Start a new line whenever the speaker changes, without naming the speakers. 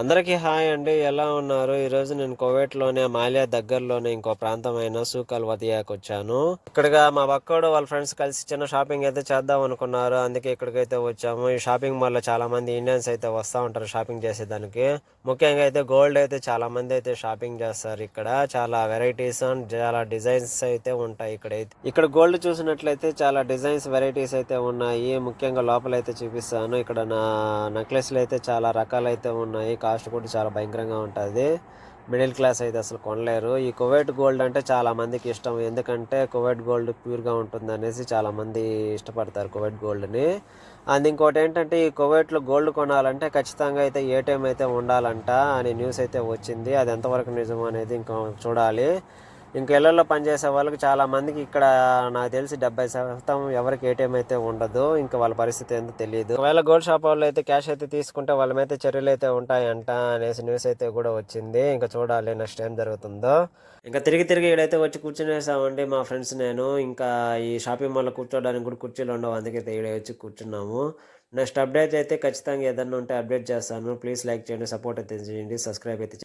అందరికీ హాయ్ అండి. ఎలా ఉన్నారు? ఈరోజు నేను కోవేట్లోనే మాలియా దగ్గరలోనే ఇంకో ప్రాంతమైన సూకల్ వదియాకు వచ్చాను ఇక్కడగా మా పక్కోడు వాళ్ళ ఫ్రెండ్స్ కలిసి చిన్న షాపింగ్ అయితే చేద్దాం అనుకున్నారు. అందుకే ఇక్కడికైతే వచ్చాము. ఈ షాపింగ్ మాల్లో చాలా మంది ఇండియన్స్ అయితే వస్తూ ఉంటారు షాపింగ్ చేసేదానికి. ముఖ్యంగా అయితే గోల్డ్ అయితే చాలా మంది అయితే షాపింగ్ చేస్తారు ఇక్కడ. చాలా వెరైటీస్ అండ్ చాలా డిజైన్స్ అయితే ఉంటాయి ఇక్కడ అయితే ఇక్కడ గోల్డ్ చూసినట్లయితే చాలా డిజైన్స్ వెరైటీస్ అయితే ఉన్నాయి. ముఖ్యంగా లోపల అయితే చూపిస్తాను. ఇక్కడ నా నెక్లెస్లు అయితే చాలా రకాలైతే ఉన్నాయి. కాస్ట్ కూడా చాలా భయంకరంగా ఉంటుంది. మిడిల్ క్లాస్ అయితే అసలు కొనలేరు. ఈ కువైట్ గోల్డ్ అంటే చాలా మందికి ఇష్టం. ఎందుకంటే కువైట్ గోల్డ్ ప్యూర్గా ఉంటుంది అనేసి చాలామంది ఇష్టపడతారు కువైట్ గోల్డ్ని. అండ్ ఇంకోటి ఏంటంటే ఈ కువైట్లో గోల్డ్ కొనాలంటే ఖచ్చితంగా అయితే ఏటీఎం అయితే ఉండాలంట అని న్యూస్ అయితే వచ్చింది. అది ఎంతవరకు నిజం అనేది ఇంకా చూడాలి. ఇంకెళ్ళల్లో పనిచేసే వాళ్ళకి చాలా మందికి ఇక్కడ నాకు తెలిసి డెబ్బై శాతం ఎవరికి ఏటీఎం అయితే ఉండదు. ఇంకా వాళ్ళ పరిస్థితి ఏంటో తెలియదు. ఒకవేళ గోల్డ్ షాప్ వాళ్ళు అయితే క్యాష్ అయితే తీసుకుంటే వాళ్ళ మీద చర్యలు అయితే ఉంటాయంట అనేసి న్యూస్ అయితే కూడా వచ్చింది. ఇంకా చూడాలి నెక్స్ట్ ఏం జరుగుతుందో. ఇంకా తిరిగి తిరిగి ఇక్కడైతే వచ్చి కూర్చునేసామండి మా ఫ్రెండ్స్ నేను. ఇంకా ఈ షాపింగ్ మాల్లో కూర్చోడానికి కూడా కుర్చీలు ఉండవు. అందుకే ఇక్కడ వచ్చి కూర్చున్నాము. నెక్స్ట్ అప్డేట్ అయితే ఖచ్చితంగా ఏదన్నా ఉంటే అప్డేట్ చేస్తాను. ప్లీజ్ లైక్ చేయండి సపోర్ట్ అయితే చేయండి సబ్స్క్రైబ్ అయితే